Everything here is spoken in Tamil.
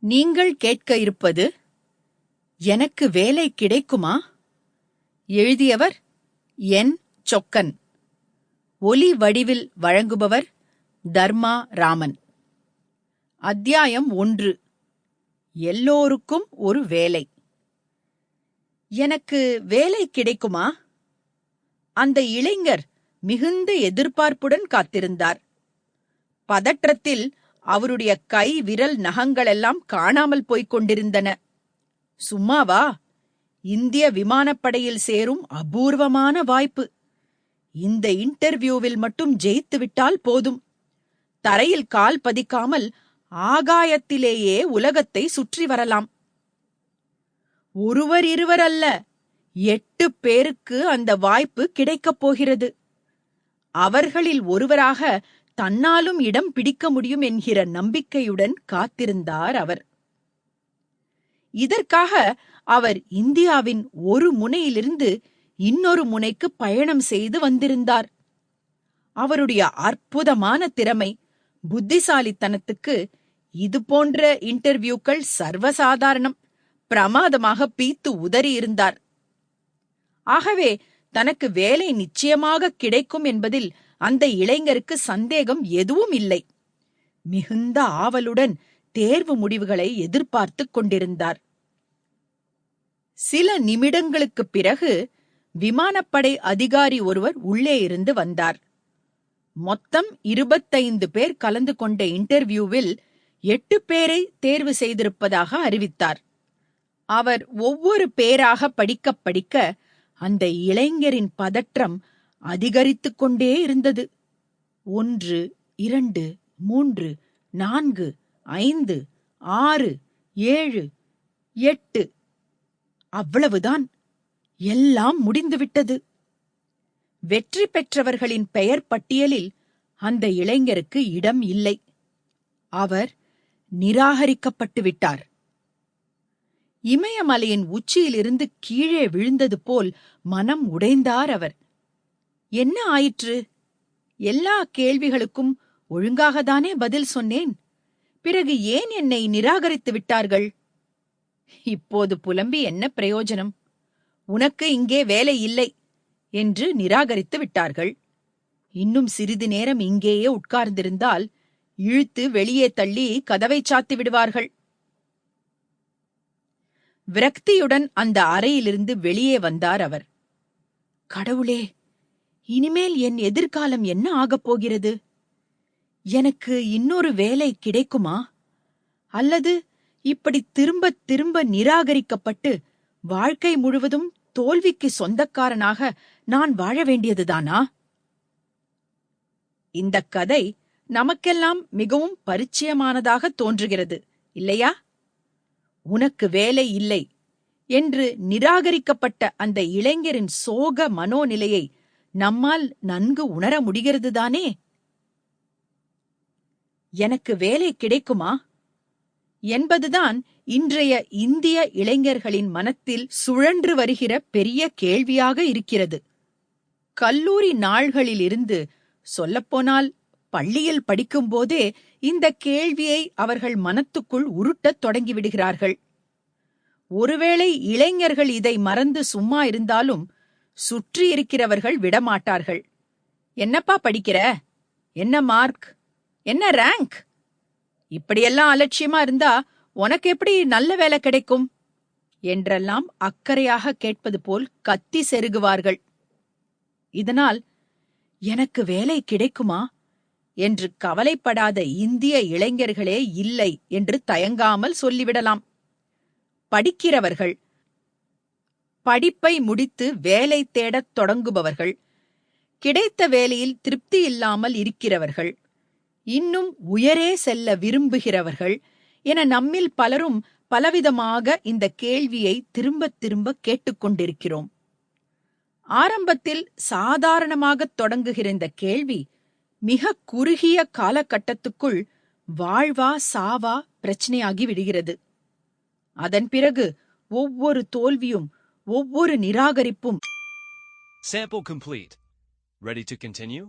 நீங்கள் கேட்க இருப்பது எனக்கு வேலை கிடைக்குமா? எழுதியவர் என். சொக்கன். ஒலி வடிவில் வழங்குபவர் தர்மா ராமன். அத்தியாயம் ஒன்று. எல்லோருக்கும் ஒரு வேலை. எனக்கு வேலை கிடைக்குமா? அந்த இளைஞர் மிகுந்த எதிர்பார்ப்புடன் காத்திருந்தார். பதற்றத்தில் அவருடைய கை விரல் நகங்களெல்லாம் காணாமல் போய்க் கொண்டிருந்தன. சும்மாவா? இந்திய விமானப்படையில் சேரும் அபூர்வமான வாய்ப்பு. இந்த இன்டர்வியூவில் மட்டும் ஜெயித்து விட்டால் போதும். தரையில் கால் பதிக்காமல் ஆகாயத்திலேயே உலகத்தை சுற்றி வரலாம். ஒருவர் இருவர் அல்ல எட்டு பேருக்கு அந்த வாய்ப்பு கிடைக்கப் போகிறது. அவர்களில் ஒருவராக தன்னாலும் இடம் பிடிக்க முடியும் என்கிற நம்பிக்கையுடன் காத்திருந்தார் அவர். இதற்காக அவர் இந்தியாவின் ஒரு முனையிலிருந்து இன்னொரு முனைக்கு பயணம் செய்து வந்திருந்தார். அவருடைய அற்புதமான திறமை புத்திசாலித்தனத்துக்கு இது போன்ற இன்டர்வியூக்கள் சர்வசாதாரணம் பிரமாதமாக பீத்து உதறியிருந்தார் ஆகவே தனக்கு வேலை நிச்சயமாக கிடைக்கும் என்பதில் அந்த இளைஞருக்கு சந்தேகம் எதுவும் இல்லை. மிகுந்த ஆவலுடன் தேர்வு முடிவுகளை எதிர்பார்த்துக் கொண்டிருந்தார். சில நிமிடங்களுக்குப் பிறகு விமானப்படை அதிகாரி ஒருவர் உள்ளே இருந்து வந்தார். மொத்தம் இருபத்தைந்து பேர் கலந்து கொண்ட இன்டர்வியூவில் எட்டு பேரை தேர்வு செய்திருப்பதாக அறிவித்தார். அவர் ஒவ்வொரு பேராக படிக்கப் படிக்க அந்த இளைஞரின் பதற்றம் அதிகரித்துக் கொண்டே இருந்தது. ஒன்று இரண்டு மூன்று நான்கு ஐந்து ஆறு ஏழு எட்டு. அவ்வளவுதான். எல்லாம் முடிந்துவிட்டது. வெற்றி பெற்றவர்களின் பெயர் பட்டியலில் அந்த இளைஞருக்கு இடம் இல்லை. அவர் நிராகரிக்கப்பட்டு விட்டார். இமயமலையின் உச்சியிலிருந்து கீழே விழுந்தது போல் மனம் உடைந்தார் அவர். என்ன ஆயிற்று? எல்லா கேள்விகளுக்கும் ஒழுங்காகத்தானே பதில் சொன்னேன். பிறகு ஏன் என்னை நிராகரித்து விட்டார்கள்? இப்போது புலம்பி என்ன பிரயோஜனம்? உனக்கு இங்கே வேலை இல்லை என்று நிராகரித்து விட்டார்கள். இன்னும் சிறிது நேரம் இங்கேயே உட்கார்ந்திருந்தால் இழுத்து வெளியே தள்ளி கதவை சாத்தி விடுவார்கள். விரக்தியுடன் அந்த அறையிலிருந்து வெளியே வந்தார் அவர். கடவுளே இனிமேல் என் எதிர்காலம் என்ன ஆகப் போகிறது? எனக்கு இன்னொரு வேலை கிடைக்குமா? அல்லது இப்படி திரும்ப திரும்ப நிராகரிக்கப்பட்டு வாழ்க்கை முழுவதும் தோல்விக்கு சொந்தக்காரனாக நான் வாழ வேண்டியதுதானா? இந்த கதை நமக்கெல்லாம் மிகவும் பரிச்சயமானதாக தோன்றுகிறது இல்லையா? உனக்கு வேலை இல்லை என்று நிராகரிக்கப்பட்ட அந்த இளைஞரின் சோக மனோநிலையை நம்மால் நன்கு உணர முடிகிறதுதானே எனக்கு வேலை கிடைக்குமா? என்பதுதான் இன்றைய இந்திய இளைஞர்களின் மனத்தில் சுழன்று வருகிற பெரிய கேள்வியாக இருக்கிறது. கல்லூரி நாள்களிலிருந்து சொல்லப்போனால் பள்ளியில் படிக்கும்போதே இந்த கேள்வியை அவர்கள் மனத்துக்குள் உருட்டத் தொடங்கிவிடுகிறார்கள். ஒருவேளை இளைஞர்கள் இதை மறந்து சும்மா இருந்தாலும் சுற்றி இருக்கிறவர்கள் விடமாட்டார்கள். என்னப்பா படிக்கிற? என்ன மார்க்? என்ன ரேங்க்? இப்படியெல்லாம் அலட்சியமா இருந்தா உனக்கு எப்படி நல்ல வேலை கிடைக்கும்? என்றெல்லாம் அக்கறையாக கேட்பது போல் கத்தி செருகுவார்கள். இதனால் எனக்கு வேலை கிடைக்குமா? என்று கவலைப்படாத இந்திய இளைஞர்களே இல்லை என்று தயங்காமல் சொல்லிவிடலாம். படிக்கிறவர்கள் படிப்பை முடித்து வேலை தேடத் தொடங்குபவர்கள் கிடைத்த வேலையில் திருப்தி இல்லாமல் இருக்கிறவர்கள் இன்னும் உயரே செல்ல விரும்புகிறவர்கள் என நம்மில் பலரும் பலவிதமாக இந்த கேள்வியை திரும்பத் திரும்ப கேட்டுக்கொண்டிருக்கிறோம் ஆரம்பத்தில் சாதாரணமாகத் தொடங்குகிற இந்த கேள்வி மிக குறுகிய காலகட்டத்துக்குள் வாழ்வா சாவா பிரச்சனையாகி விடுகிறது. அதன் பிறகு ஒவ்வொரு தோல்வியும் ஒவ்வொரு நிராகரிப்பும் Sample complete. Ready to continue?